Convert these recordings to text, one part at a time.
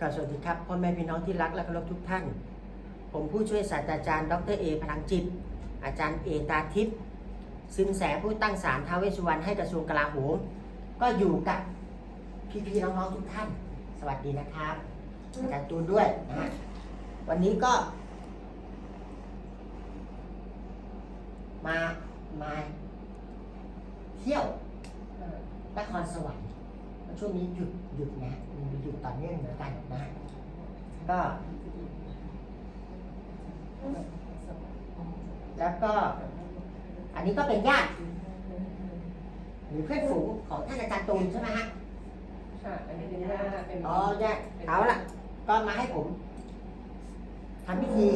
กราบสวัสดีครับพ่อแม่พี่น้องที่รักและเคารพทุกท่าน ผมผู้ช่วยศาสตราจารย์ ดรเอพลังจิต อาจารย์เอตาทิพย์สินแสผู้ตั้งศาลท้าวเวสวรรณให้กระทรวงกลาโหม ก็อยู่กับพี่ๆน้องๆทุกท่าน สวัสดีนะครับอาจารย์ตูนด้วยนะวันนี้ก็ มา มา เที่ยวนครสวรรค์ ช่วงนี้หยุดหยุดนะมีหยุดต่อเนื่องเหมือนกันนะ ก็ แล้วก็ อันนี้ก็เป็นญาติหรือเพื่อนฝูงของท่านอาจารย์ตูนใช่ไหมฮะค่ะอันนี้เป็นหน้าเป็นอ๋อญาติเอาล่ะ ก็มาให้ผมทำพิธี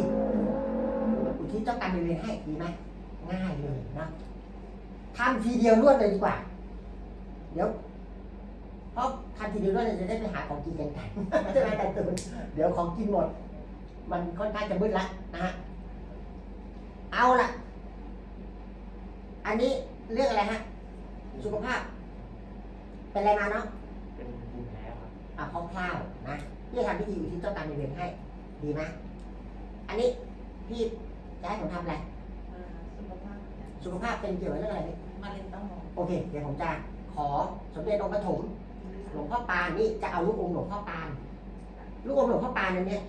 อุทิศเจ้ากรรมนายเวรให้ดีไหมง่ายเลยนะทำทีเดียวรวดเลยดีกว่า เดี๋ยว เพราะทำทีเดียวรวดเลยจะได้ไปหาของกินกันกันใช่ไหมอาจารย์ตูนเดี๋ยวของกินหมด มันค่อนข้างจะมืดละนะฮะเอาละอันนี้เรื่องอะไรฮะ สุขภาพ เป็นอะไรมาเนาะเป็นภูมิแพ้ครับอะคร่าวๆนะพี่จะทำพิธีอุทิศเจ้ากรรมนายเวรให้ ดีไหมอันนี้พี่จะให้ผมทำอะไรสุขภาพสุขภาพเป็นเกี่ยวกับเรื่องอะไรพี่มะเร็งเต้านมโอเค เดี๋ยวผมจะขอสมเด็จองค์ปฐม หลวงพ่อปานนี่จะเอาลูกอมหลวงพ่อปานลูกอมหลวงพ่อปานอันเนี้ย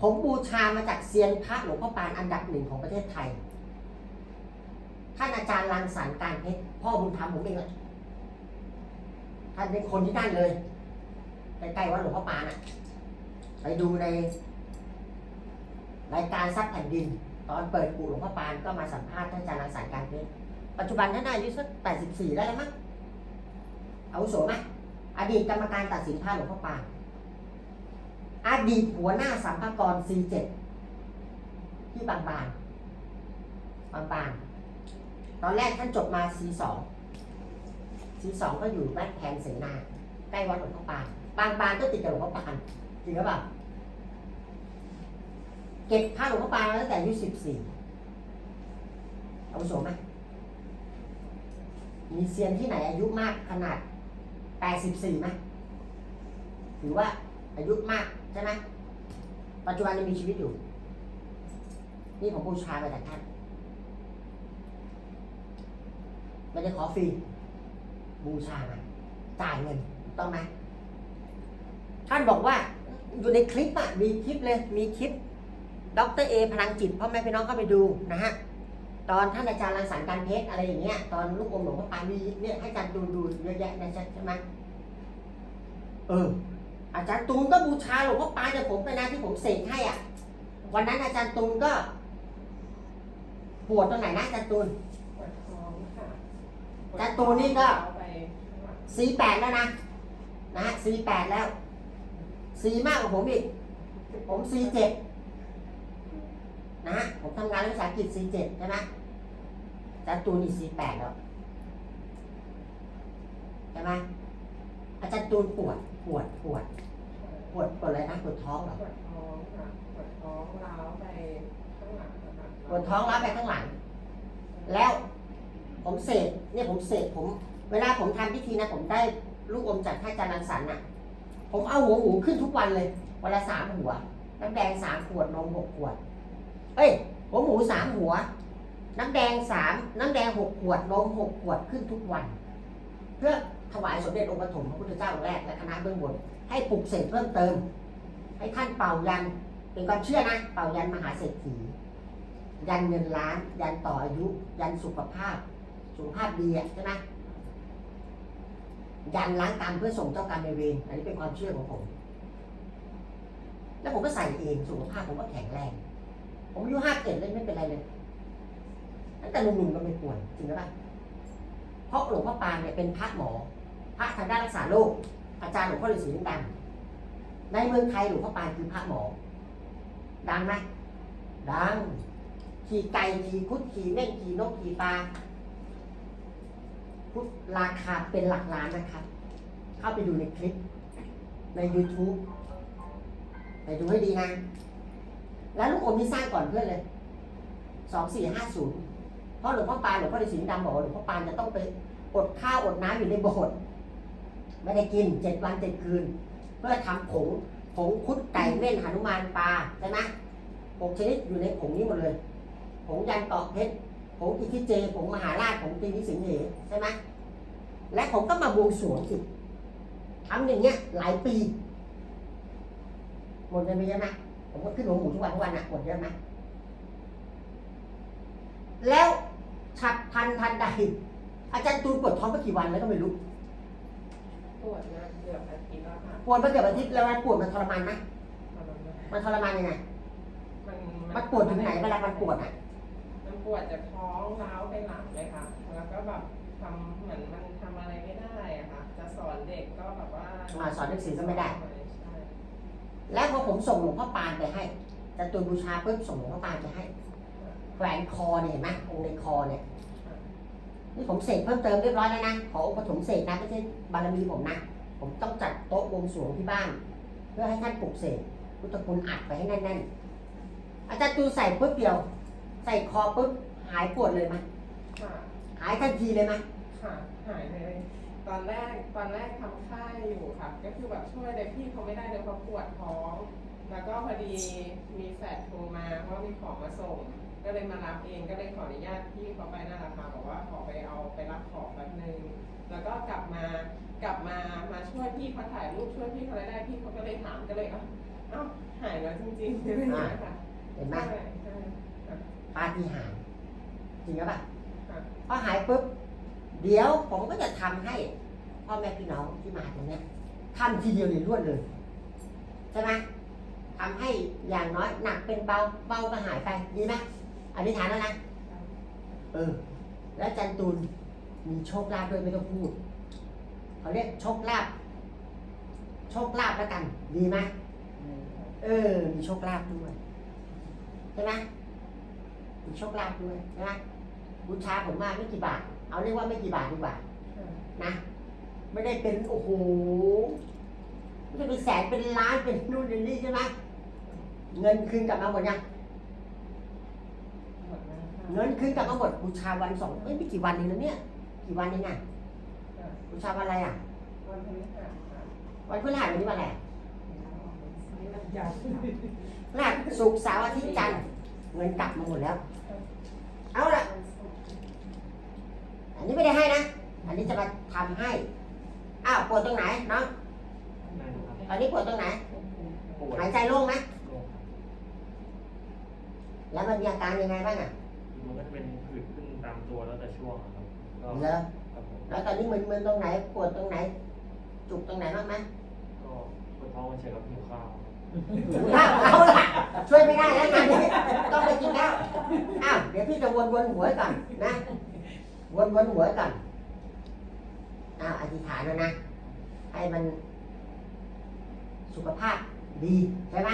ผมบูชามาจากเซียนพระหลวงพ่อปานอันดับหนึ่งของประเทศไทย ท่านอาจารย์รังสรรค์การเพชรพ่อบุญธรรมผมเองแหละท่านเป็นคนที่นั่นเลยใกล้ๆวัดหลวงพ่อปานอะ ไปดูในรายการซับแผ่นดิน ตอนเปิดกูหลวงพ่อปานก็มาสัมภาษณ์ท่านอาจารย์รังสรรค์การเพชรปัจจุบันท่านอายุสักแปดสิบสี่ได้แล้วมั้ง อาวุโสไหมอดีตกรรมการตัดสินพระหลวงพ่อปานอดีตหัวหน้าสัมภากร C7 ที่บางบานบางบาน ตอนแรกท่านจบมา C2 C2 ก็อยู่บ้านแพนเสนาใกล้วัดหลวงพ่อปาน บางบานก็ติดกับหลวงพ่อปานจริงหรือเปล่าเก็บผ้าหลวงพ่อปานมาตั้งแต่อายุสิบสี่อาวุโสไหมมีเซียนที่ไหนอายุมากขนาด แปดสิบสี่ไหมถือว่าอายุมากใช่ไหมปัจจุบันยังมีชีวิตอยู่ นี่ผมบูชามาจากท่านไม่ได้ขอฟรีบูชามาจ่ายเงินต้องไหมท่านบอกว่าอยู่ในคลิปอะมีคลิปเลยมีคลิปดรเอพลังจิตพ่อแม่พี่น้องเข้าไปดูนะฮะ ตอนท่านอาจารย์รังสรรค์การเพชรอะไรอย่างเงี้ยตอนลูกอมหลวงพ่อปานมีเนี่ยให้อาจารย์ดูดูเยอะแยะนะใช่ไหมเออ อาจารย์ตูนก็บูชาหลวงพ่อปานแต่ผมไปนะที่ผมเสกให้อะ วันนั้นอาจารย์ตูนก็ปวดตรงไหนนะอาจารย์ตูนปวดท้องค่ะการ์ตูนนี่ก็ไปข้างหลังสีแปดแล้วนะนะฮะสีแปดแล้วสีมากกว่าผมอีกผมสีเจ็ด นะฮะผมทำงานรัฐวิสากิจสีเจ็ดใช่ไหมอาจารย์ตูนนี่สีแปดแล้วใช่ไหมอาจารย์ตูนปวดปวดปวด ปวดปวดอะไรนะปวดท้องเหรอปวดท้องค่ะปวดท้องร้าวไปข้างหลังนะคะปวดท้องล้าวไปข้างหลัง แล้วผมเสกเนี่ยผมเสกผม เวลาผมทำพิธีนะผมได้ลูกอมจากท่านอาจารย์รังสรรค์น่ะ ผมเอาหัวหมูขึ้นทุกวันเลยวันละสามหัวน้ำแดงสามขวดนมหกขวด เอ้ยหัวหมูสามหัว น้ำแดงสามน้ำแดงหกขวดนมหกขวดขึ้นทุกวัน เพื่อถวายสมเด็จองค์ปฐมพระพุทธเจ้าองค์แรกและคณะเบื้องบน ให้ปลุกเสกเพิ่มเติม ให้ท่านเป่ายัน เป็นความเชื่อนะเป่ายันมหาเศรษฐียันเงินล้าน ยันต่ออายุ ยันสุขภาพ สุขภาพดีใช่ไหมยันล้างกรรมเพื่อส่งเจ้ากรรมในเวรอันนี้เป็นความเชื่อของผม แล้วผมก็ใส่เองสุขภาพผมก็แข็งแรง ผมอายุห้าเจ็ดเลยไม่เป็นไรเลยตั้งแต่หนุ่มๆก็ไม่ป่วยจริงหรือเปล่าเพราะหลวงพ่อปานเนี่ยเป็นพระหมอ พระทางด้านรักษาโรคอาจารย์หลวงพ่อฤาษีลิงในเมืองไทยหลวงพ่อปานคือพระหมอ ดังไหมดังขี่ไก่ขี่คุดขี่เม่นขี่นกขี่ปลาพุทราคาเป็นหลักล้านนะครับ เข้าไปดูในคลิป ใน YouTube ไปดูให้ดีนะ แล้วลูกอมที่สร้างก่อนเพื่อนเลยสองสี่ห้าศูนย์เพราะหลวงพ่อปานหลวงพ่อฤาษีดำบอกว่าหลวงพ่อปานจะต้องไปอดข้าวอดน้ำอยู่ในโบสถ์ไม่ได้กินเจ็ดวันเจ็ดคืนพพื่อทำผงผงคุดไก่เม่นหนุมานปลาใช่ไหมหกชนิดอยู่ในผงนี้หมดเลยผงยันเกาะเพชรผงอิทิเจผงมหาราชผงตีนิสิงเหใช่ไหมและผมก็มาบวงสรวงอีกทำอย่างเงี้ยหลายปี หมดเงินไปเยอะไหม ผมก็ขึ้นหัวหมูทุกวันทุกวันนะหมดเยอะไหมแล้วฉับพลันทันใด อาจารย์ตูนปวดท้องไปกี่วันแล้วก็ไม่รู้ ปวดนะเกือบอาทิตย์แล้วค่ะปวดมาเกือบอาทิตย์แล้วมันปวดมันทรมานไหมตอนนั้นนะมันทรมานยังไง มันมันปวดถึงไหนเวลามันปวดอะ มันปวดจากท้องร้าวไปหลังเลยค่ะ แล้วก็แบบทำเหมือนมันทำอะไรไม่ได้อะค่ะ จะสอนเด็กก็แบบว่าอ่าสอนหนังสือก็ไม่ได้ใช่ แล้วพอผมส่งหลวงพ่อปานไปให้อาจารย์ตูนบูชาปุ๊บส่งหลวงพ่อปานไปให้แขวนคอเนี่ยเห็นไหมองค์ในคอเนี่ยนี่ผมเสกเพิ่มเติมเรียบร้อยแล้วนะขอองค์ปฐมเสกนะไม่ใช่บารมีผมนะผมต้องจัดโต๊ะบวงสรวงที่บ้าน เพื่อให้ท่านปลุกเสกพุทธคุณอัดไปให้แน่นๆอาจารย์ตูนใส่ปุ๊บเดียว ใส่คอปุ๊บหายปวดเลยไหมค่ะหายทันทีเลยไหมค่ะหายเลย ตอนแรกตอนแรกทำค่ายอยู่ค่ะ ก็คือแบบช่วยเลยพี่เขาไม่ได้เลยเขาปวดท้อง แล้วก็พอดีมีแฟดโทรมาว่ามีของมาส่ง ก็เลยมารับเองก็เลยขออนุญาตพี่เขาไปนั่นแหละค่ะบอกว่าขอไปเอาไปรับของแป๊บนึงแล้วก็กลับมากลับมามาช่วยพี่เขาถ่ายรูปช่วยพี่เขาได้พี่เขาก็เลยถามก็เลยเอ้าเอ้าหายแล้วจริงๆอะไรอย่างเงี้ยค่ะเห็นไหมใช่ใช่ปาฏิหาริย์จริงหรือเปล่าค่ะพอหายปุ๊บ เดี๋ยวผมก็จะทำให้พ่อแม่พี่น้องที่มาตรงนี้ทำทีเดียวในรวดเลยใช่ไหมทำให้อย่างน้อยหนักเป็นเบาเบาก็หายไปดีไหมอธิษฐานแล้วนะเออ แล้วจันตูนมีโชคลาภด้วยไม่ต้องพูดเขาเรียกโชคลาภโชคลาภแล้วกัน ดีไหมเออ มีโชคลาภด้วยใช่ไหมมีโชคลาภด้วยใช่ไหมบูชาผมมาไม่กี่บาท เอาเรียกว่าไม่กี่บาทดีกว่านะ ไม่ได้เป็นโอ้โหไม่ได้เป็นแสนเป็นล้านเป็นนู่นเป็นนี่ใช่ไหมเงินคืนกลับมาหมดยังหมดแล้วค่ะเงินคืนกลับมาหมดบูชาวันสองเอ้ยไม่กี่วันเองนะเนี่ย กี่วันเองอะค่ะบูชาวันอะไรอะ วันพฤหัสค่ะวันพฤหัสวันนี้วันอะไรนี่มันยาวพฤหัสศุกร์เสาร์อาทิตย์จันทร์เงินกลับมาหมดแล้ว เอาละอันนี้ไม่ได้ให้นะ อั นนี้จะมาทำให้ อ้าวปวดตรงไหนเนาะตอนนี้ปวดตรงไหน ปวดหายใจโล่งไหมลงแล้วมันมีอาการยังไงบ้างอะมันก็จะเป็นผื่นขึ้นตามตัวแล้วแต่ช่วงอะครับก็เหรอครับผมแล้วตอนนี้มึนๆตรงไหน ปวดตรงไหน จุกตรงไหนบ้างไหมก็ปวดท้องมันเฉยกับหิวข้าวข้าวเอาละช่วยไม่ได้แล้วงานนี้ต้องไปกินข้าวอ้าวเดี๋ยวพี่จะวนวนๆหัวก่อนนะ วนวนๆหัวก่อน อ้าวอธิษฐานแล้วนะ ให้มันสุขภาพดีใช่ไหม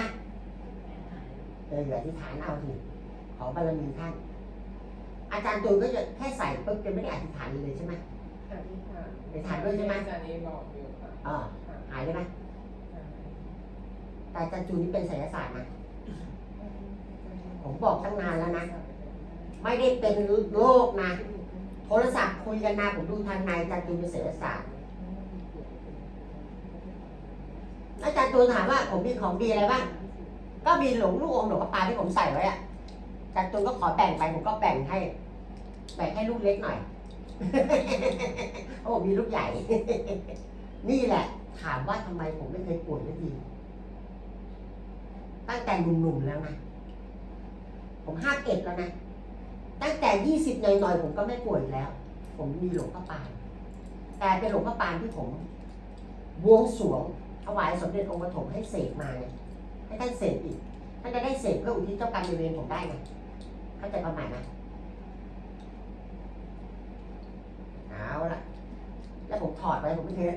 เอออย่าอธิษฐานเอาสิขอบารมีท่าน อาจารย์ตูนก็จะแค่ใส่ปุ๊บจะไม่ได้อธิษฐานเลยใช่ไหมค่ะที่ค่ะไปถ่ายด้วยใช่ไหมอาจารย์นี้บอกอยู่ค่ะอ่าค่ะหายเลยไหมแต่อาจารย์จูนนี่เป็นไสยศาสตร์นะผมบอกตั้งนานแล้วนะ ไม่ได้เป็นโรคนะ โทรศัพท์คุยกันนะผมดูทางในอาจารย์จูนเป็นไสยศาสตร์อาจารย์ตูนถามว่าผมมีของดีอะไรบ้างก็มีหลงลูกอมหลงกระปาที่ผมใส่ไว้อะอาจารย์ตูนก็ขอแบ่งไปผมก็แบ่งให้ แบ่งให้ลูกเล็กหน่อย โอ้มีลูกใหญ่ นี่แหละ ถามว่าทำไมผมไม่เคยป่วยสักทีตั้งแต่หนุ่มๆแล้วนะผมห้าเอ็ดแล้วนะ ตั้งแต่ยี่สิบหน่อยๆผมก็ไม่ป่วยแล้ว ผมมีหลวงพ่อปาน แต่เป็นหลวงพ่อปานที่ผมบวงสรวงถวายสมเด็จองค์ปฐมให้เสกมาไงให้ท่านเสกอีกท่านจะได้เสกเพื่ออุทิศเจ้ากรรมในเวรผมได้ไงเข้าใจความหมายไหมเอาละแล้วผมถอดไว้ผมไม่เคย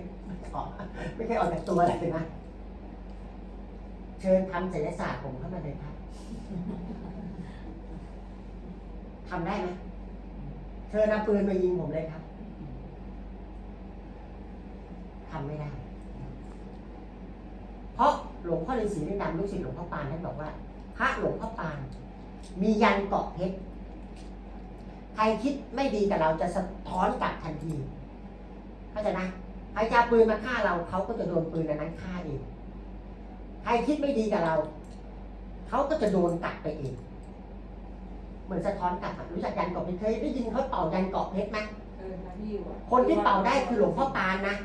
ถอดไม่เคยออกจากตัวเลยนะเชิญทำศิลศาสตร์ผมเข้ามาเลยครับ ทำได้ไหมเชิญเอาปืนมายิงผมเลยครับทำไม่ได้ เพราะหลวงพ่อฤาษีได้นำลูกศิษย์หลวงพ่อปานท่านบอกว่า พระหลวงพ่อปาน มียันเกาะเพชรใครคิดไม่ดีกับเราจะสะท้อนกลับทันที เข้าใจนะใครจะปืนมาฆ่าเราเขาก็จะโดนปืนนนั้นฆ่าเอง ใครคิดไม่ดีกับเรา เขาก็จะโดนกัดไปเอง เหมือนสะท้อนกลับอะรู้จักยันเกาะเพชรเคยได้ยินเขาเป่ายันเกาะเพชรไหมเออนะที่อยู่อะคนที่เป่าได้คือหลวงพ่อปานนะ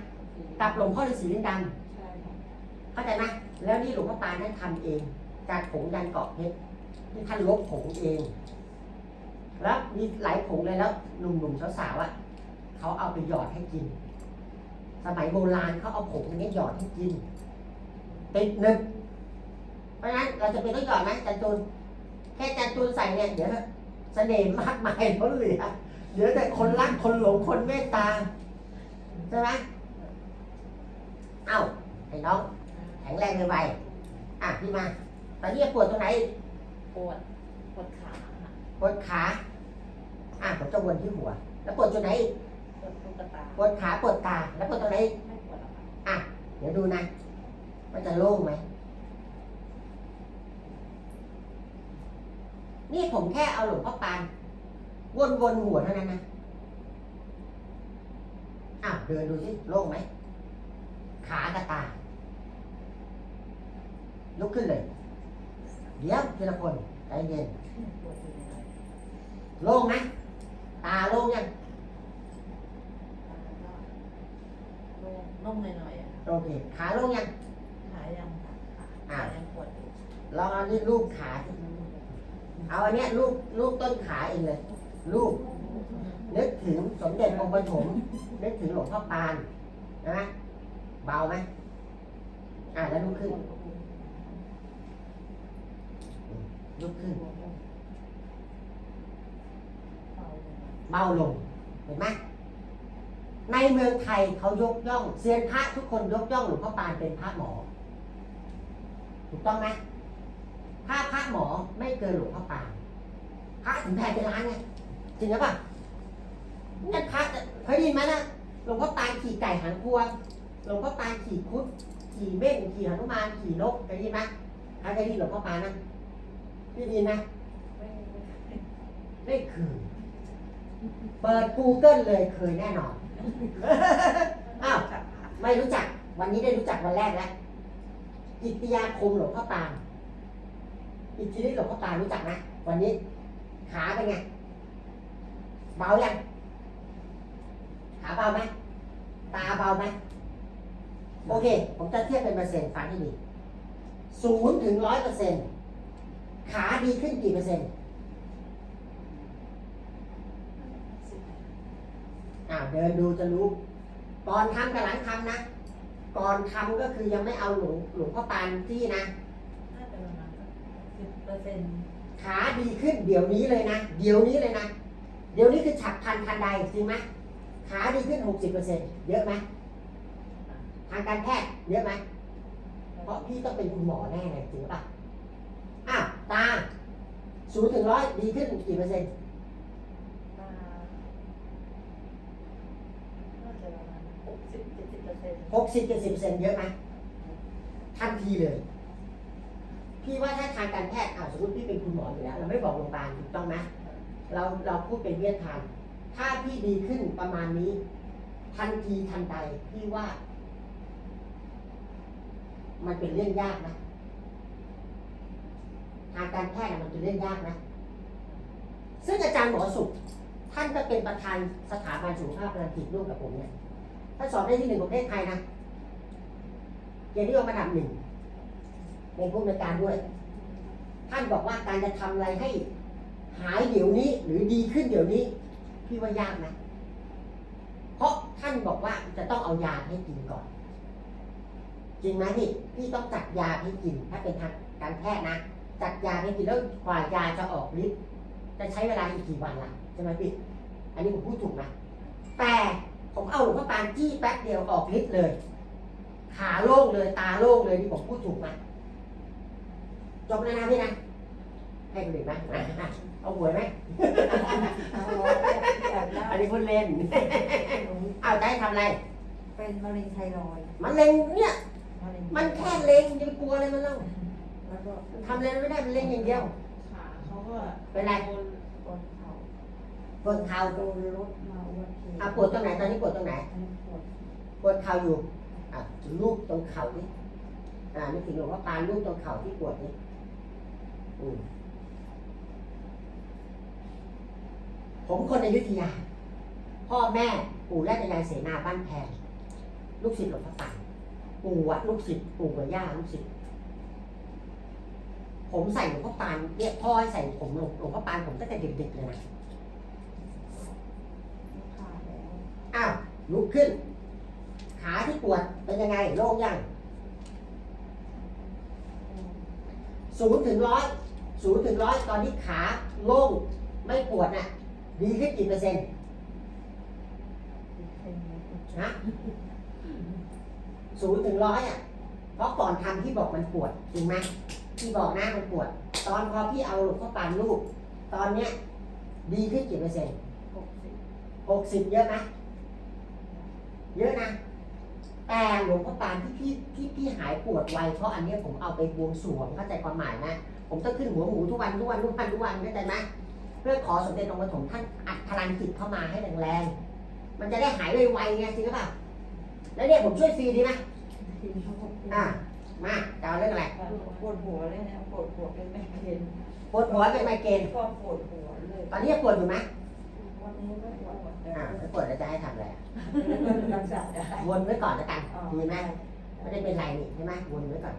กับหลวงพ่อฤาษีลิงดำใช่ค่ะเข้าใจไหมแล้วนี่หลวงพ่อปานนั้นทำเองการผงยันเกาะเพชรที่ท่านลบผงเอง แล้วมีหลายผงเลยแล้วหนุ่มๆสาวๆอะเขาเอาไปหยอดให้กิน สมัยโบราณเขาเอาผงอันนี้หยอดให้กินติดหนึ่งเพราะฉะนั้นเราจะเป็นต้องหยอดไหมจันจูน แค่จันจูนใส่เนี่ยเดี๋ยวเสน่ห์มากมายล้นเหลือเดี๋ยวแต่คนรักคนหลงคนเมตตาใช่ไหมเอ้าไอ้น้องแข็งแรงไวๆอะพี่มา ตอนนี้ปวดตรงไหน ปวด ปวดขาค่ะปวดขา อะผมจะวนที่หัว แล้วปวดตรงไหนอีกปวดตุ๊กตา ปวดขาปวดตา แล้วปวดตรงไหนอีกไม่ปวดหรอกค่ะอะ เดี๋ยวดูนะ มันจะโล่งไหม นี่ผมแค่เอาหลวงพ่อปานวนวนๆหัวเท่านั้นนะอ้าวเดินดูสิโล่งไหม ขากระตายกขึ้นเลย เดี๋ยวทีละคนใจเย็นปวดอยู่ในโล่งไหมตาโล่งยังตาก็โล่งโล่งหน่อยๆอะโอเค ขาโล่งยัง ขายังค่ะขาอ่ายังปวดอยู่ลองเอานี่รูปขาสิ เอาอันเนี้ยรูปรูปต้นขาเองเลยรูปนึกถึงสมเด็จองค์ปฐมนึกถึงหลวงพ่อปานนะเบาไหมอ่าแล้วลุกขึ้นลุกขึ้น เบาลง เห็นไหมในเมืองไทยเขายกย่องเซียนพระทุกคนยกย่องหลวงพ่อปานเป็นพระหมอ ถูกต้องไหม หมอไม่เกินหลวงพ่อปานพระถึงแพงเป็นล้านไงจริงหรือเปล่านั่นพระเคยได้ยินไหมนะหลวงพ่อปานขี่ไก่หางพวงหลวงพ่อปานขี่คุด ขี่เม่นขี่หนุมานขี่นกเคยได้ยินไหมใครเคยได้ยินหลวงพ่อปานนะพี่ได้ยินไหมไม่ไม่ไม่เคยเปิด Google เลยเคยแน่นอนอ้าวจับขาไม่รู้จัก วันนี้ได้รู้จักวันแรกแล้วกิตติยาคมหลวงพ่อปาน อิทธิฤทธิ์หลวงพ่อปารู้จักไหมวันนี้ขาเป็นไง เบายังขาเบาไหมตาเบาไหมโอเค ผมจะเทียบเป็นเปอร์เซ็นต์ฟังให้ดีศูนย์ถึงร้อยเปอร์เซ็นต์ขาดีขึ้นกี่เปอร์เซ็นต์อ้าวเดินดูจะรู้ก่อนทำกับหลังทำนะ ก่อนทำก็คือยังไม่เอาหลวงหลวงพ่อปานที่นะ น่าจะประมาณ สิบเปอร์เซ็นต์ขาดีขึ้นเดี๋ยวนี้เลยนะ เดี๋ยวนี้เลยนะ เดี๋ยวนี้คือฉับพลันทันใดจริงไหมขาดีขึ้นหกสิบเปอร์เซ็นเยอะไหมทางการแพทย์เยอะไหมเพราะพี่ต้องเป็นคุณหมอแน่เลยจริงป่ะอ้าวตาศูนย์ถึงร้อยดีขึ้นกี่เปอร์เซ็นต์ตาน่าจะประมาณหกสิบเจ็ดสิบเปอร์เซ็นต์หกสิบเจ็ดสิบเปอร์เซ็นเยอะไหมทันทีเลย พี่ว่าถ้าทางการแพทย์อ้าสมมติพี่เป็นคุณหมออยู่แล้วเราไม่บอกโรงพยาบาลถูกต้องไหมเราเราพูดเป็นเวียดทานถ้าพี่ดีขึ้นประมาณนี้ ทันทีทันใดพี่ว่า มันเป็นเรื่องยากนะทางการแพทย์มันเป็นเรื่องยากนะซึ่งอาจารย์หมอสุข ท่านก็เป็นประธานสถาบันสุขภาพพลังจิตร่วมกับผมเนี่ยท่านสอนได้ที่หนึ่งของประเทศไทยนะเกียรตินิยมระดับหนึ่ง เป็นผู้อำนการด้วย ท่านบอกว่าการจะทำอะไรให้ หายเดี๋ยวนี้ หรือดีขึ้นเดี๋ยวนี้ พี่ว่ายากนะ เพราะท่านบอกว่าจะต้องเอายาให้กินก่อน จริงไหมพี่พี่ต้องจัดยาให้กิน ถ้าเป็นทางการแพทย์นะ จัดยาให้กินแล้วกว่ายาจะออกฤทธิ์จะใช้เวลาอีกกี่วันล่ะใช่ไหมพี่อันนี้ผมพูดถูกไหมแต่ผมเอาหลวงพ่อปานจี้แป๊บเดียวออกฤทธิ์เลย ขาโล่งเลยตาโล่งเลยนี่ผมพูดถูกไหม จบแล้วนะพี่นะ ให้คนอื่นไหมเอาหวยไหม อันนี้พูดเล่น เอาให้ทำอะไร เป็นมะเร็งไทรอยด์มันเล็งเนี่ย มะเร็งมันแค่เล็งจะไปกลัวอะไรมันเล่าแล้วก็ทำอะไรไม่ได้ มันเล็งอย่างเดียว ขาเขาก็เป็นไรโดนปวดเข่าปวดเข่าโดนรถมาอุบัติเหตุอะปวดตรงไหน ตอนนี้ปวดตรงไหน อันนี้ปวดปวดเข่าอยู่ อะลูกตรงเข่าดิอ่านึกถึงหลวงพ่อปานรูปตรงเข่าที่ปวดนี่ ผมคนอยุธยา พ่อแม่ปู่และยายเสนาบ้านแพงลูกศิษย์หลวงพ่อปานปู่อะลูกศิษย์ปู่กับย่าลูกศิษย์ผมใส่หลวงพ่อปานเนี่ยพ่อให้ใส่ผมหลวงหลวงพ่อปานผมตั้งแต่เด็กๆเลยนะขาดแล้วอ้าวลุกขึ้น ขาที่ปวดเป็นยังไงโล่งยังศูนย์ถึงร้อย ศูนย์ถึงร้อยตอนนี้ขาโล่งไม่ปวดน่ะ ดีขึ้นกี่เปอร์เซ็นต์นะศูนย์ถึงร้อยอะ เพราะก่อนทำพี่บอกมันปวดจริงไหมพี่บอกหนะมันปวด ตอนพอพี่เอาหลวงพ่อปานรูปตอนเนี้ย ดีขึ้นกี่เปอร์เซ็นต์หกสิบเยอะไหมเยอะนะ แต่หลวงพ่อปานที่พี่ที่พี่หายปวดไวเพราะอันเนี้ยผมเอาไปบวงสรวงเข้าใจความหมายไหม ผมต้องขึ้นหัวหมูทุกวันทุกวันทุกวันทุกวันเข้าใจไหมเพื่อขอสมเด็จองค์ปฐมท่านอัดพลังจิตเข้ามาให้แรงๆมันจะได้หายไวๆไงจริงหรือเปล่าแล้วเนี่ยผมช่วยฟรีดีไหมทีเขาหกสิบอะมาจะเอาเรื่องอะไรปวดหัวเลยนะปวดหัวเป็นไมเกรนปวดหัวเป็นไมเกรนก็ปวดหัวเลยตอนนี้ยังปวดอยู่ไหมวันนี้ไม่ปวดหัวแต่อ่าถ้าปวดแล้วจะให้ทำอะไรอะรักษาได้วนไว้ก่อนแล้วกันอ๋อดีไหมไม่ได้เป็นไรนี่ใช่ไหมวนไว้ก่อน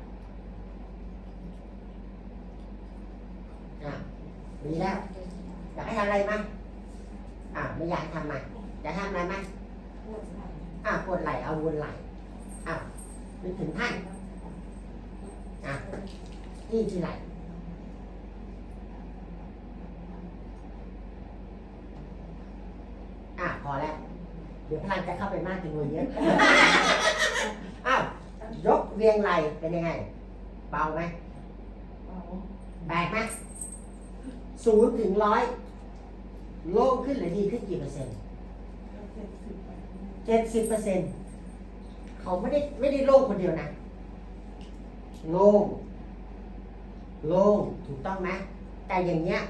อะดีแล้วอยากให้ทำอะไรมั้ยอ่าไม่อยากให้ทำมาอยากทำอะไรมั้ยปวดหลังอ่าปวดไหล่เอาวนไหล่อ่านึกถึงท่านอะที่ที่ไหล่อะพอแล้ว เดี๋ยวพลังจะเข้าไปมากจำนวนเยอะ อ้าวยกเรียงไหล่เป็นยังไง เบาไหมเอาแบกไหม ศูนย์ถึงร้อยโล่งขึ้นหรือดีขึ้นกี่เปอร์เซ็นต์เจ็ดสิบเปอร์เซ็นต์เขาไม่ได้ไม่ได้โล่งคนเดียวนะ โล่ง โล่งถูกต้องไหมแต่อย่างเงี้ย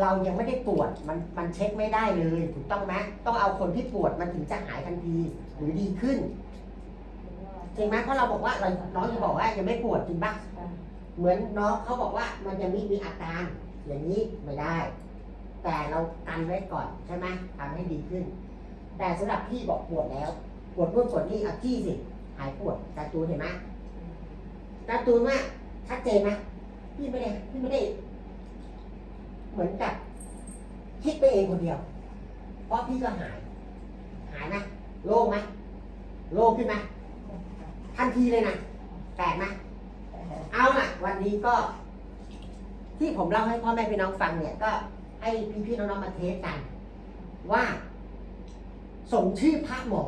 เรายังไม่ได้ปวดมันมันเช็คไม่ได้เลย ถูกต้องไหมต้องเอาคนที่ปวดมันถึงจะหายทันทีหรือดีขึ้นจริงไหมเพราะเราบอกว่าเราน้องจะบอกว่ายังไม่ปวดจริงปะเหมือนน้องเขาบอกว่ามันยังมีมีอาการ อย่างนี้ไม่ได้ แต่เรากันไว้ก่อนใช่ไหมทำให้ดีขึ้น แต่สำหรับพี่บอกปวดแล้ว ปวดนู่นปวดนี่เอาที่สิ หายปวดการ์ตูนเห็นไหมการ์ตูนว่าชัดเจนไหมพี่ไม่ได้พี่ไม่ได้ เหมือนกับ คิดไปเองคนเดียว เพราะพี่ก็หาย หายไหมโล่งไหมโล่งขึ้นไหมทันทีเลยนะแปลกไหมเอาล่ะ วันนี้ก็ ที่ผมเล่าให้พ่อแม่พี่น้องฟังเนี่ยก็ให้พี่พี่ๆน้องๆมาเทสกัน ว่า สมชื่อพระหมอ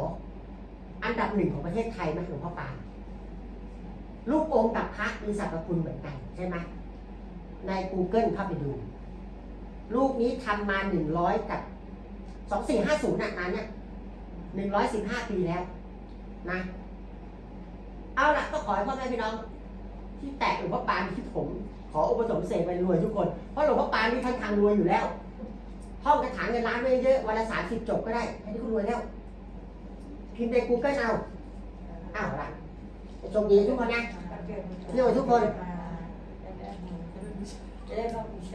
อันดับหนึ่งของประเทศไทยไหมหลวงพ่อปานลูกองค์กับพระมีสรรพคุณเหมือนกันใช่ไหมใน Google เข้าไปดู ลูกนี้ทำมาหนึ่งร้อยกับสองสี่ห้าศูนย์นานเนี่ยหนึ่งร้อยสิบห้าปีแล้ว นะ เอาล่ะก็ขอให้พ่อแม่พี่น้อง ที่แตะหลวงพ่อปานที่ผม ขออุปสมบทเสกไปรวยทุกคน เพราะหลวงพ่อปานนี่ท่านทางรวยอยู่แล้วห้องกระถางเงินล้านไว้เยอะวันละสามสิบจบก็ได้อันนี้คุณรวยแล้วพิมพ์ใน Google เอาอ้าวล่ะโชคดีทุกคนนะเที่ยวทุกคน จะได้มาบูชา